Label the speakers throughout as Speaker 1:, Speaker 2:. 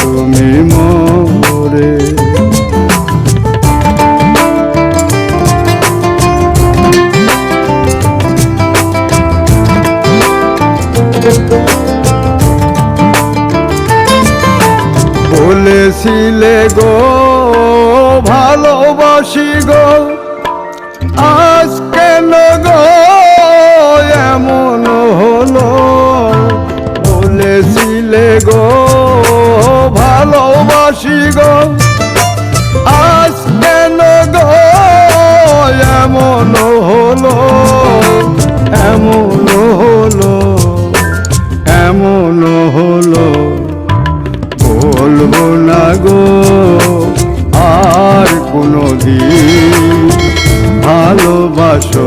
Speaker 1: তুমি মরে। বলেছিলে গো ভালোবাসি গো। ভালোবাসি গো। আজ কেন গো এমন হলো? এমন হলো? এমন হলো? বলব না গো, আর কোনো দিন ভালোবাসো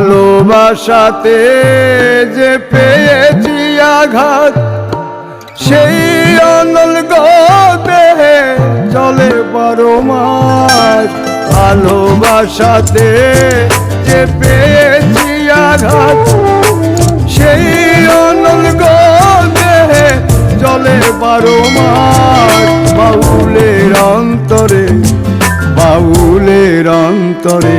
Speaker 1: ভালোবাসাতে যে পেয়েছি আঘাত, সেই অনল দেহে চলে বারো মাস ভালোবাসাতে যে পেয়েছি আঘাত, সেই অনল দেহে চলে বারো মাস বাউলের অন্তরে বাউলের অন্তরে